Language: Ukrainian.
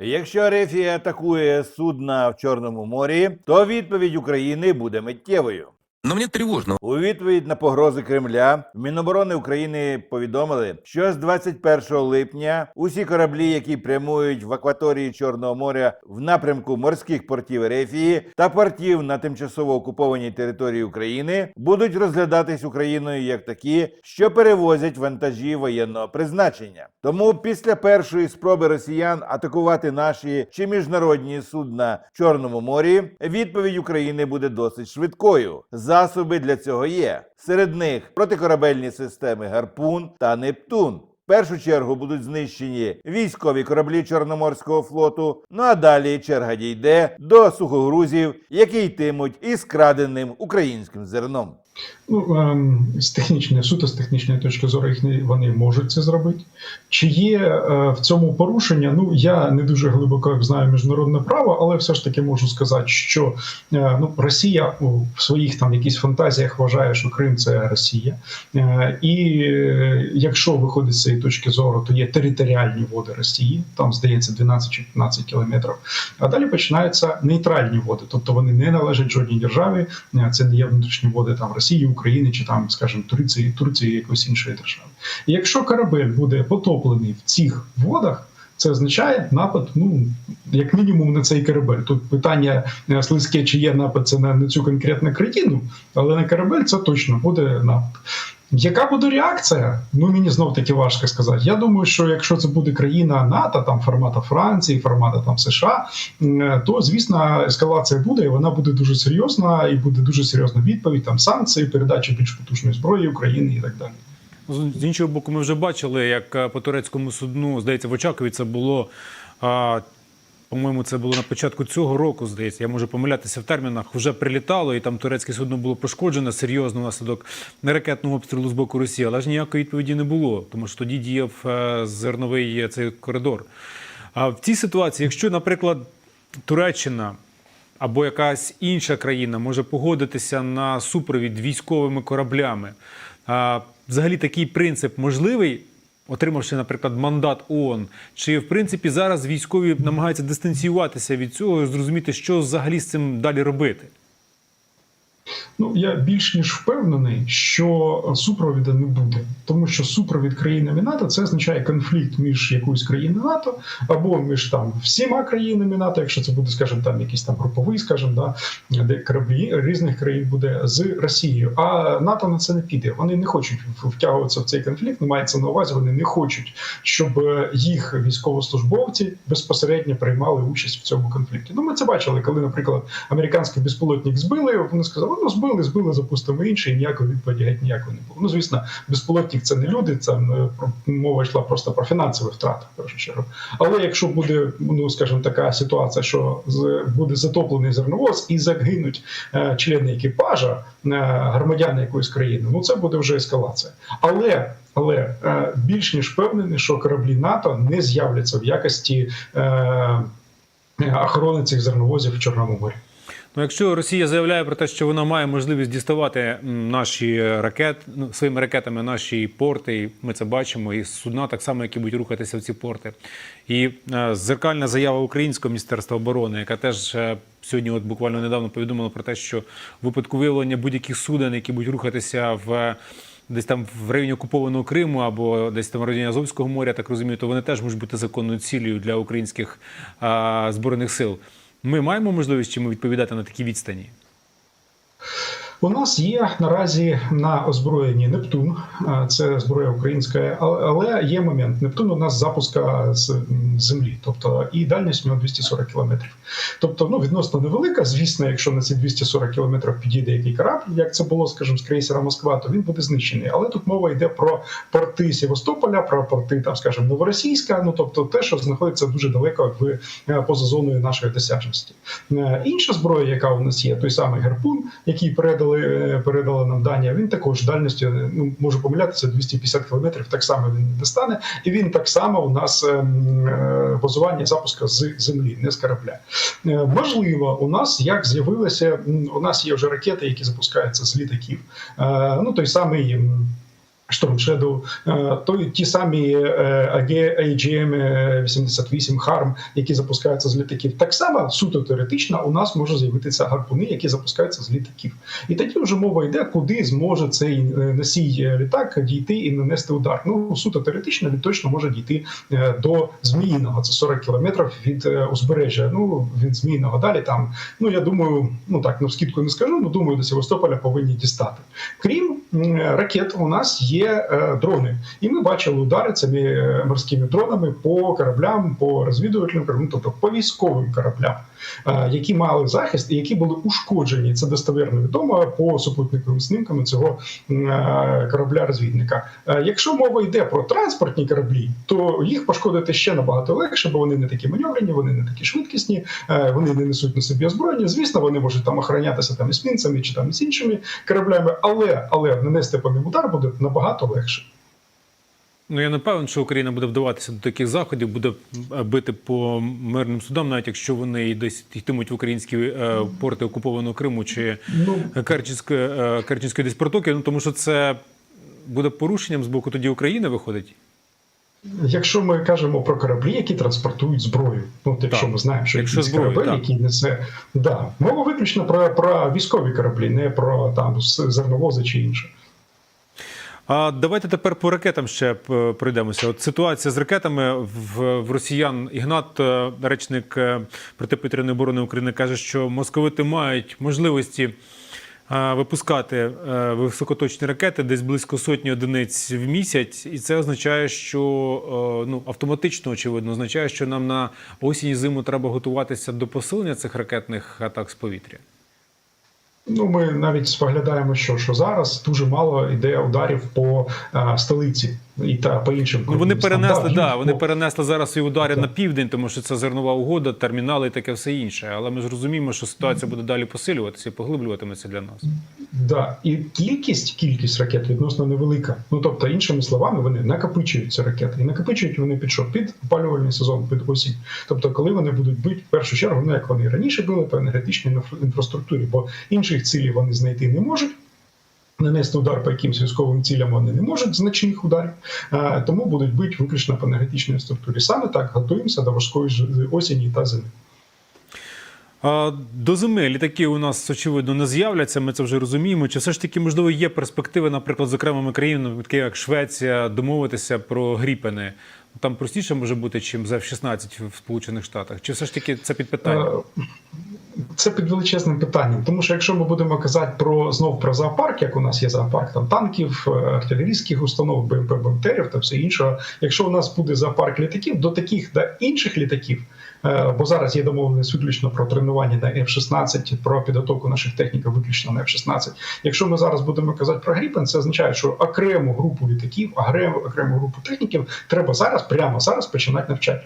Якщо Рефія атакує судна в Чорному морі, то відповідь України буде миттєвою. Но мне тревожно. У відповідь на погрози Кремля Міноборони України повідомили, що з 21 липня усі кораблі, які прямують в акваторії Чорного моря в напрямку морських портів Ерефії та портів на тимчасово окупованій території України, будуть розглядатись Україною як такі, що перевозять вантажі воєнного призначення. Тому після першої спроби росіян атакувати наші чи міжнародні судна в Чорному морі, відповідь України буде досить швидкою. Засоби для цього є. Серед них протикорабельні системи Гарпун та Нептун. В першу чергу будуть знищені військові кораблі Чорноморського флоту. Ну а далі черга дійде до сухогрузів, які йтимуть із краденим українським зерном. Ну, ем, з технічної, суто з технічної точки зору, їх не, вони можуть це зробити. Чи є е, в цьому порушення? Ну, я не дуже глибоко знаю міжнародне право, але все ж таки можу сказати, що е, ну, Росія в своїх там якісь фантазіях вважає, що Крим це Росія. Е, і якщо виходить з цієї точки зору, то є територіальні води Росії, там здається 12 чи 15 кілометрів. А далі починаються нейтральні води, тобто вони не належать жодній державі. Це не є внутрішні води там Росії, України чи там, скажімо, Турції, Турції якоїсь іншої держави. І якщо корабель буде потоплений в цих водах. Це означає напад, ну як мінімум на цей корабель. Тут питання е, слизьке, чи є напад це на, на цю конкретну країну, але на корабель це точно буде напад. Яка буде реакція? Ну мені знов таки важко сказати. Я думаю, що якщо це буде країна НАТО, там формату Франції, формату там США, то звісно ескалація буде, і вона буде дуже серйозна, і буде дуже серйозна відповідь, там санкції, передача більш потужної зброї України і так далі. З іншого боку, ми вже бачили, як е, по турецькому судну, здається, в Очакові це було. По-моєму, це було на початку цього року, здається. Я можу помилятися в термінах. Вже прилітало, і там турецьке судно було пошкоджено серйозно внаслідок ракетного обстрілу з боку Росії, але ж ніякої відповіді не було, тому що тоді діяв е, зерновий е, цей коридор. А в цій ситуації, якщо, наприклад, Туреччина або якась інша країна може погодитися на супровід військовими кораблями. Взагалі такий принцип можливий, отримавши, наприклад, мандат ООН? Чи в принципі зараз військові намагаються дистанціюватися від цього і зрозуміти, що взагалі з цим далі робити? Ну я більш ніж впевнений, що супровіду не буде, тому що супровід країнами НАТО це означає конфлікт між якоюсь країною НАТО або між там всіма країнами НАТО, якщо це буде, скажімо, там якийсь там груповий, скажімо, да, де кораблі різних країн буде з Росією. А НАТО на це не піде. Вони не хочуть втягуватися в цей конфлікт. Не мається на увазі. Вони не хочуть, щоб їх військовослужбовці безпосередньо приймали участь в цьому конфлікті. Ну, ми це бачили, коли, наприклад, американський безпілотник збили. Вони сказали, ну збили, збили, запустимо інший. Ніякої відповіді геть ніякої не було. Ну звісно, безпілотник це не люди. Це мова йшла просто про фінансові втрати в першу чергу. Але якщо буде, ну скажімо, така ситуація, що буде затоплений зерновоз і загинуть е, члени екіпажа, е, громадяни якоїсь країни, ну це буде вже ескалація. Але але е, більш ніж впевнений, що кораблі НАТО не з'являться в якості е, охорони цих зерновозів в Чорному морі. Ну, якщо Росія заявляє про те, що вона має можливість діставати наші ракет ну, своїми ракетами наші порти, і ми це бачимо, і судна так само, які будуть рухатися в ці порти. І е, зеркальна заява українського міністерства оборони, яка теж е, сьогодні, от буквально недавно повідомила про те, що в випадку виявлення будь-яких суден, які будуть рухатися в. е, Десь там в районі окупованого Криму або десь там в районі Азовського моря, так розумію, то вони теж можуть бути законною цілею для українських а, збройних сил. Ми маємо можливість чому відповідати на такі відстані? У нас є наразі на озброєнні Нептун, це зброя українська, але- але є момент. Нептун у нас запуска з землі, тобто і дальність у нього 240 кілометрів. Тобто, ну відносно невелика. Звісно, якщо на ці 240 кілометрів підійде який корабль, як це було, скажімо, з крейсера Москва, то він буде знищений. Але тут мова йде про порти Севастополя, про порти там, скажімо, Новоросійська. Ну тобто, те, що знаходиться дуже далеко в е, поза зоною нашої досяжності. Е, Інша зброя, яка у нас є, той самий гарпун, який передали е, передали нам дані. Він також дальністю ну можу помилятися 250 кілометрів. Так само він не достане, і він так само у нас ем, е, базування запуска з землі, не з корабля. Важливо, у нас як з'явилося, у нас є вже ракети, які запускаються з літаків. Е, Ну той самий. Storm Shadow, е, то ті самі е, AG AGM 88 HARM, які запускаються з літаків. Так само суто теоретично у нас може з'явитися гарпуни, які запускаються з літаків. І тоді вже мова йде, куди зможе цей е, носій е, літак дійти і нанести удар. Ну суто теоретично він точно може дійти е, до Зміїного. Це 40 кілометрів від узбережжя. Ну від Зміїного далі там. Ну я думаю, ну так на скидку не скажу. Ну думаю, до Севастополя повинні дістати. Крім ракет, у нас є е, дрони, і ми бачили удари цими е, морськими дронами по кораблям, по розвідувальним кораблям, тобто по військовим кораблям, е, які мали захист і які були ушкоджені. Це достовірно відомо по супутниковим снимкам цього корабля-розвідника. Якщо мова йде про транспортні кораблі, то їх пошкодити ще набагато легше, бо вони не такі маневрені, вони не такі швидкісні, вони не несуть на собі озброєння. Звісно, вони можуть там охоронятися там есмінцями чи там з іншими кораблями, але але нанести по ним удар буде набагато легше. Ну я не певен, що Україна буде вдаватися до таких заходів, буде е, бити по мирним судам, навіть якщо вони десь йтимуть в українські е, порти окупованого Криму чи Ну Керченської, е, Керченської десь протоки. Ну тому що це буде порушенням з боку тоді України виходить. Якщо ми кажемо про кораблі, які транспортують зброю, ну якщо Так. ми знаємо, що Якщо зброю, корабель, так. який несе да, мова виключно про, про військові кораблі, не про там зерновози чи інше. А давайте тепер по ракетам ще пройдемося. От ситуація з ракетами в, в росіян. Ігнат, е, речник е, протиповітряної оборони України, каже, що московити мають можливості е, випускати високоточні ракети десь близько сотні одиниць в місяць, і це означає, що ну автоматично очевидно означає, що нам на осінь зиму треба готуватися до посилення цих ракетних атак з повітря. Ну, ми навіть споглядаємо, що, що зараз дуже мало йде ударів по е, столиці і та по іншим Ну, вони перенесли, Да, да, вони по- перенесли зараз і удари Так. на південь, тому що це зернова угода, термінали і таке все інше. Але ми ж розуміємо, що ситуація буде далі посилюватися і поглиблюватиметься для нас. Да, і кількість кількість ракет відносно невелика. Ну тобто, іншими словами, вони накопичують ці ракети, і накопичують вони під що? Під опалювальний сезон, під осінь. Тобто, коли вони будуть бити в першу чергу, ну як вони раніше били по енергетичній інфра- інфраструктурі, бо інших цілей вони знайти не можуть. Нанести удар по якимсь військовим цілям вони не можуть значних ударів, е, тому будуть бити виключно по енергетичній структурі. Саме так готуємося до важкої осені та зими. До зими літаки у нас очевидно не з'являться. Ми це вже розуміємо. Чи все ж таки можливо є перспективи, наприклад, з окремими країнами, такі як Швеція, домовитися про гріпени? Там простіше може бути, чим за F-16 в Сполучених Штатах. Чи все ж таки це під питання? Це під величезним питанням, тому що якщо ми будемо казати про знов про зоопарк, як у нас є зоопарк там танків, е, артилерійських установ, БМП, БМТРів та все інше. Якщо у нас буде зоопарк літаків, до таких до інших літаків, е, бо зараз є домовленість виключно про тренування на F-16, про підготовку наших техніків виключно на F-16. Якщо ми зараз будемо казати про Гріпен, це означає, що окрему групу літаків, окрему групу техніків треба зараз, прямо зараз починати навчати.